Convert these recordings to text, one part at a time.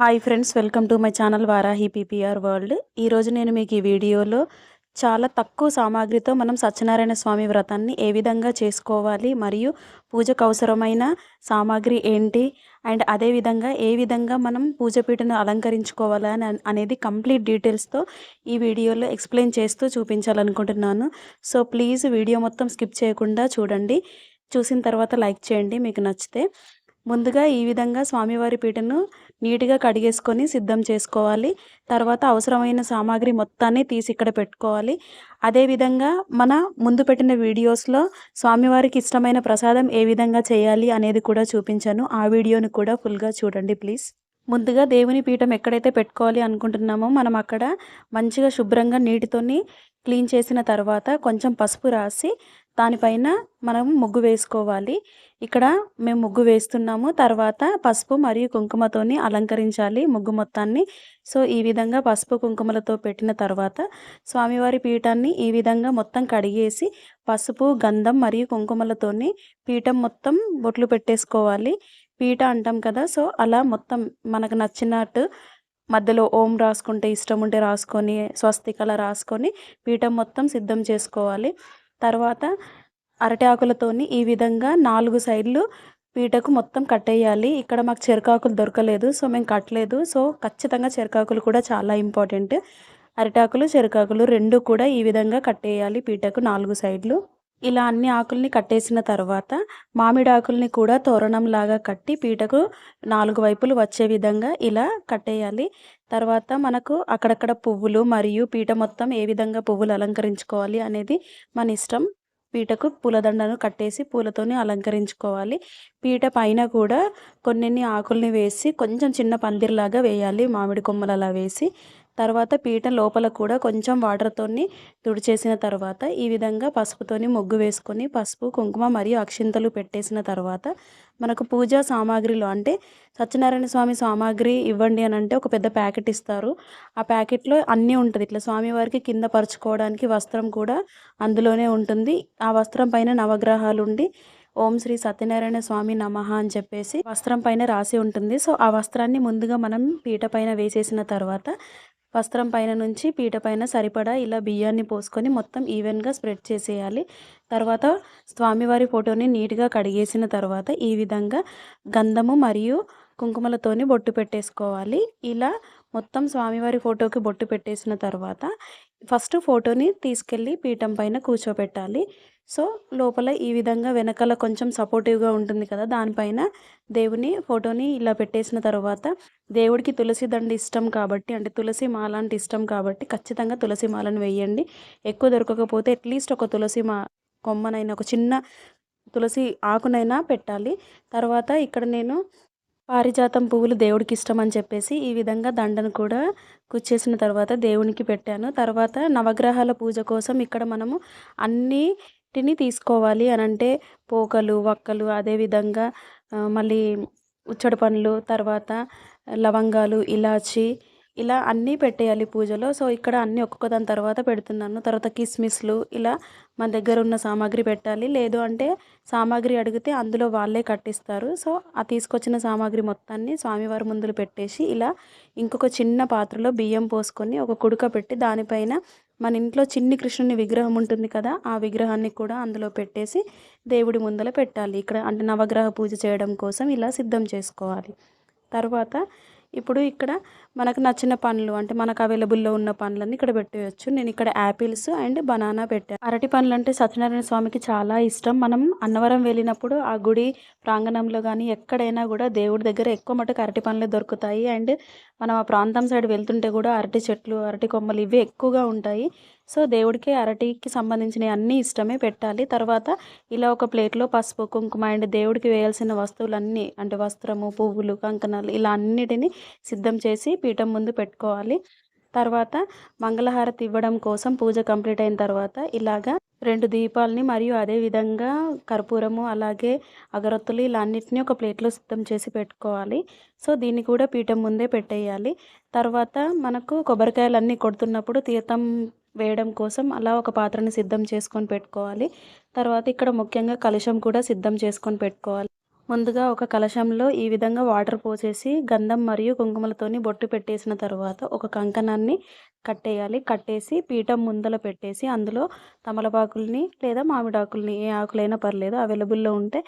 Hi friends welcome to my channel Varahi PPR world ఈరోజు నేను మీకు ఈ వీడియోలో చాలా తక్కువ సామాగ్రితో మనం సత్యనారాయణ స్వామి వ్రతాన్ని ఏ విధంగా చేసుకోవాలి మరియు పూజకు అవసరమైన సామాగ్రి ఏంటి అండ్ అదేవిధంగా ఏ విధంగా మనం పూజపీఠను అలంకరించుకోవాలి అని అనేది కంప్లీట్ డీటెయిల్స్తో ఈ వీడియోలో ఎక్స్ప్లెయిన్ చేస్తూ చూపించాలనుకుంటున్నాను. సో ప్లీజ్ వీడియో మొత్తం స్కిప్ చేయకుండా చూడండి. చూసిన తర్వాత లైక్ చేయండి మీకు నచ్చితే. ముందుగా ఈ విధంగా స్వామివారి పీటను నీట్గా కడిగేసుకొని సిద్ధం చేసుకోవాలి. తర్వాత అవసరమైన సామాగ్రి మొత్తాన్ని తీసి ఇక్కడ పెట్టుకోవాలి. అదేవిధంగా మన ముందు పెట్టిన వీడియోస్లో స్వామివారికి ఇష్టమైన ప్రసాదం ఏ విధంగా చేయాలి అనేది కూడా చూపించాను. ఆ వీడియోని కూడా ఫుల్గా చూడండి ప్లీజ్. ముందుగా దేవుని పీఠం ఎక్కడైతే పెట్టుకోవాలి అనుకుంటున్నామో మనం అక్కడ మంచిగా శుభ్రంగా నీటితోని క్లీన్ చేసిన తర్వాత కొంచెం పసుపు రాసి దానిపైన మనం ముగ్గు వేసుకోవాలి. ఇక్కడ మేము ముగ్గు వేస్తున్నాము. తర్వాత పసుపు మరియు కుంకుమతోని అలంకరించాలి ముగ్గు మొత్తాన్ని. సో ఈ విధంగా పసుపు కుంకుమలతో పెట్టిన తర్వాత స్వామివారి పీఠాన్ని ఈ విధంగా మొత్తం కడిగేసి పసుపు గంధం మరియు కుంకుమలతోని పీఠం మొత్తం బొట్లు పెట్టేసుకోవాలి. పీఠ అంటాం కదా సో అలా మొత్తం మనకు నచ్చినట్టు మధ్యలో ఓం రాసుకుంటే ఇష్టం ఉంటే రాసుకొని స్వస్తికల రాసుకొని పీఠం మొత్తం సిద్ధం చేసుకోవాలి. తర్వాత అరటి ఆకులతోని ఈ విధంగా నాలుగు సైడ్లు పీటకు మొత్తం కట్టేయాలి. ఇక్కడ మాకు చెరకాకులు దొరకలేదు సో మేము కట్టలేదు. సో ఖచ్చితంగా చెరకాకులు కూడా చాలా ఇంపార్టెంట్. అరిటాకులు చెరకాకులు రెండు కూడా ఈ విధంగా కట్టేయాలి పీటకు నాలుగు సైడ్లు. ఇలా అన్ని ఆకుల్ని కట్టేసిన తర్వాత మామిడి ఆకుల్ని కూడా తోరణంలాగా కట్టి పీటకు నాలుగు వైపులు వచ్చే విధంగా ఇలా కట్టేయాలి. తర్వాత మనకు అక్కడక్కడ పువ్వులు మరియు పీట మొత్తం ఏ విధంగా పువ్వులు అలంకరించుకోవాలి అనేది మన ఇష్టం. పీటకు పూలదండను కట్టేసి పూలతోని అలంకరించుకోవాలి. పీట పైన కూడా కొన్ని ఆకుల్ని వేసి కొంచెం చిన్న పందిర్లాగా వేయాలి మామిడి కొమ్మలు అలా వేసి. తర్వాత పీట లోపల కూడా కొంచెం వాటర్తోని తుడిచేసిన తర్వాత ఈ విధంగా పసుపుతోని ముగ్గు వేసుకొని పసుపు కుంకుమ మరియు అక్షింతలు పెట్టేసిన తర్వాత మనకు పూజా సామాగ్రిలో అంటే సత్యనారాయణ స్వామి సామాగ్రి ఇవ్వండి అని అంటే ఒక పెద్ద ప్యాకెట్ ఇస్తారు. ఆ ప్యాకెట్లో అన్నీ ఉంటుంది. ఇట్లా స్వామివారికి కింద పరుచుకోవడానికి వస్త్రం కూడా అందులోనే ఉంటుంది. ఆ వస్త్రం పైన నవగ్రహాలు ఉండి ఓం శ్రీ సత్యనారాయణ స్వామి నమః అని చెప్పేసి వస్త్రం పైన రాసి ఉంటుంది. సో ఆ వస్త్రాన్ని ముందుగా మనం పీట పైన వేసేసిన తర్వాత వస్త్రం పైన నుంచి పీట పైన సరిపడా ఇలా బియ్యాన్ని పోసుకొని మొత్తం ఈవెన్గా స్ప్రెడ్ చేసేయాలి. తర్వాత స్వామివారి ఫోటోని నీట్గా కడిగేసిన తర్వాత ఈ విధంగా గంధము మరియు కుంకుమలతోని బొట్టు పెట్టేసుకోవాలి. ఇలా మొత్తం స్వామివారి ఫోటోకి బొట్టు పెట్టేసిన తర్వాత ఫస్ట్ ఫోటోని తీసుకెళ్ళి పీఠం పైన కూర్చోబెట్టాలి సో లోపల ఈ విధంగా వెనకాల కొంచెం సపోర్టివ్గా ఉంటుంది కదా దానిపైన దేవుని ఫోటోని ఇలా పెట్టేసిన తర్వాత దేవుడికి తులసి దండ ఇష్టం కాబట్టి అంటే తులసి మాల అంటే ఇష్టం కాబట్టి ఖచ్చితంగా తులసి మాలను వేయండి. ఎక్కువ దొరకకపోతే అట్లీస్ట్ ఒక తులసి మా కొమ్మనైనా ఒక చిన్న తులసి ఆకునైనా పెట్టాలి. తర్వాత ఇక్కడ నేను పారిజాతం పువ్వులు దేవుడికి ఇష్టం అని చెప్పేసి ఈ విధంగా దండను కూడా కుచ్చేసిన తర్వాత దేవునికి పెట్టాను. తర్వాత నవగ్రహాల పూజ కోసం ఇక్కడ మనము అన్నిటిని తీసుకోవాలి అని అంటే పోకలు వక్కలు అదేవిధంగా మళ్ళీ ఉచ్చడి పండ్లు తర్వాత లవంగాలు ఇలాచి ఇలా అన్నీ పెట్టేయాలి పూజలో. సో ఇక్కడ అన్నీ ఒక్కొక్క దాని తర్వాత పెడుతున్నాను. తర్వాత కిస్మిస్లు ఇలా మన దగ్గర ఉన్న సామాగ్రి పెట్టాలి. లేదు అంటే సామాగ్రి అడిగితే అందులో వాళ్ళే కట్టిస్తారు. సో ఆ తీసుకొచ్చిన సామాగ్రి మొత్తాన్ని స్వామివారి ముందులు పెట్టేసి ఇలా ఇంకొక చిన్న పాత్రలో బియ్యం పోసుకొని ఒక కుడుక పెట్టి దానిపైన మన ఇంట్లో చిన్ని కృష్ణుని విగ్రహం ఉంటుంది కదా ఆ విగ్రహాన్ని కూడా అందులో పెట్టేసి దేవుడి ముందల పెట్టాలి. ఇక్కడ అంటే నవగ్రహ పూజ చేయడం కోసం ఇలా సిద్ధం చేసుకోవాలి. తర్వాత ఇప్పుడు ఇక్కడ మనకు నచ్చిన పండ్లు అంటే మనకు అవైలబుల్లో ఉన్న పండ్లన్నీ ఇక్కడ పెట్టేయచ్చు. నేను ఇక్కడ యాపిల్స్ అండ్ బనానా పెట్టాను అరటి పండ్లు అంటే సత్యనారాయణ స్వామికి చాలా ఇష్టం. మనం అన్నవరం వెళ్ళినప్పుడు ఆ గుడి ప్రాంగణంలో కానీ ఎక్కడైనా కూడా దేవుడి దగ్గర ఎక్కువ మటుకు అరటి పండ్లే దొరుకుతాయి. అండ్ మనం ఆ ప్రాంతం సైడ్ వెళ్తుంటే కూడా అరటి చెట్లు అరటి కొమ్మలు ఇవి ఎక్కువగా ఉంటాయి. సో దేవుడికి అరటికి సంబంధించిన అన్నీ ఇష్టమే పెట్టాలి. తర్వాత ఇలా ఒక ప్లేట్లో పసుపు కుంకుమ అండ్ దేవుడికి వేయాల్సిన వస్తువులన్నీ అంటే వస్త్రము పువ్వులు కంకణాలు ఇలా అన్నిటిని సిద్ధం చేసి పీఠం ముందు పెట్టుకోవాలి. తర్వాత మంగళహారతి ఇవ్వడం కోసం పూజ కంప్లీట్ అయిన తర్వాత ఇలాగా రెండు దీపాలని మరియు అదే విధంగా కర్పూరము అలాగే అగరత్తులు ఇలా అన్నిటినీ ఒక ప్లేట్లో సిద్ధం చేసి పెట్టుకోవాలి. సో దీన్ని కూడా పీఠం ముందే పెట్టేయాలి. తర్వాత మనకు కొబ్బరికాయలు అన్నీ కొడుతున్నప్పుడు తీర్థం వేయడం కోసం అలా ఒక పాత్రని సిద్ధం చేసుకొని పెట్టుకోవాలి. తర్వాత ఇక్కడ ముఖ్యంగా కలశం కూడా సిద్ధం చేసుకొని పెట్టుకోవాలి. ముందుగా ఒక కలశంలో ఈ విధంగా వాటర్ పోసేసి గంధం మరియు కుంకుమలతోని బొట్టు పెట్టేసిన తర్వాత ఒక కంకణాన్ని కట్టేయాలి. కట్టేసి పీఠం ముందల పెట్టేసి అందులో తమలపాకుల్ని లేదా మామిడాకుల్ని ఏ ఆకులైనా పర్లేదు అవైలబుల్లో ఉంటే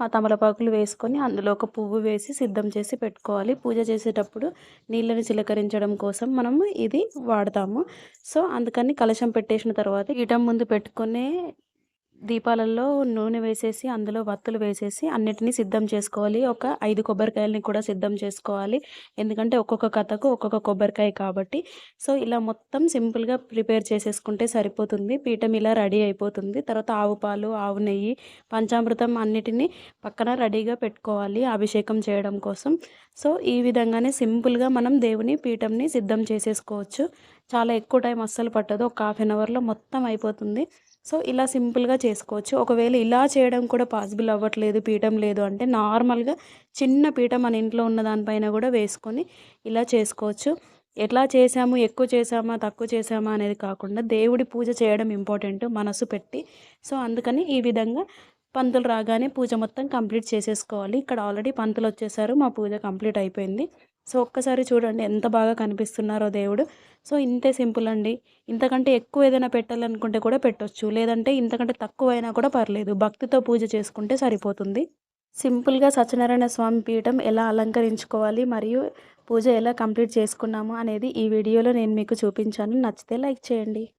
ఆ తమలపాకులు వేసుకొని అందులో ఒక పువ్వు వేసి సిద్ధం చేసి పెట్టుకోవాలి. పూజ చేసేటప్పుడు నీళ్ళని చిలకరించడం కోసం మనము ఇది వాడతాము. సో అందుకని కలశం పెట్టేసిన తర్వాత పీఠం ముందు పెట్టుకునే దీపాలలో నూనె వేసేసి అందులో వత్తులు వేసేసి అన్నిటినీ సిద్ధం చేసుకోవాలి. ఒక ఐదు కొబ్బరికాయలని కూడా సిద్ధం చేసుకోవాలి. ఎందుకంటే ఒక్కొక్క కథకు ఒక్కొక్క కొబ్బరికాయ కాబట్టి. సో ఇలా మొత్తం సింపుల్గా ప్రిపేర్ చేసేసుకుంటే సరిపోతుంది. పీఠం ఇలా రెడీ అయిపోతుంది. తర్వాత ఆవు పాలు ఆవు నెయ్యి పంచామృతం అన్నిటినీ పక్కన రెడీగా పెట్టుకోవాలి అభిషేకం చేయడం కోసం. సో ఈ విధంగానే సింపుల్గా మనం దేవుని పీఠంని సిద్ధం చేసేసుకోవచ్చు. చాలా ఎక్కువ టైం అస్సలు పట్టదు. ఒక హాఫ్ అన్ అవర్లో మొత్తం అయిపోతుంది. సో ఇలా సింపుల్గా చేసుకోవచ్చు. ఒకవేళ ఇలా చేయడం కూడా పాసిబుల్ అవ్వట్లేదు పీఠం లేదు అంటే నార్మల్గా చిన్న పీఠం మన ఇంట్లో ఉన్న దానిపైన కూడా వేసుకొని ఇలా చేసుకోవచ్చు. ఎట్లా చేసాము ఎక్కువ చేసామా తక్కువ చేసామా అనేది కాకుండా దేవుడి పూజ చేయడం ఇంపార్టెంట్ మనసు పెట్టి. సో అందుకని ఈ విధంగా పంతులు రాగానే పూజ మొత్తం కంప్లీట్ చేసేసుకోవాలి. ఇక్కడ ఆల్రెడీ పంతులు వచ్చేసారు. మా పూజ కంప్లీట్ అయిపోయింది. సో ఒక్కసారి చూడండి ఎంత బాగా కనిపిస్తున్నారో దేవుడు. సో ఇంతే సింపుల్ అండి. ఇంతకంటే ఎక్కువ ఏదైనా పెట్టాలనుకుంటే కూడా పెట్టొచ్చు. లేదంటే ఇంతకంటే తక్కువ అయినా కూడా పర్లేదు. భక్తితో పూజ చేసుకుంటే సరిపోతుంది. సింపుల్గా సత్యనారాయణ స్వామి పీఠం ఎలా అలంకరించుకోవాలి మరియు పూజ ఎలా కంప్లీట్ చేసుకున్నాము అనేది ఈ వీడియోలో నేను మీకు చూపించాను. నచ్చితే లైక్ చేయండి.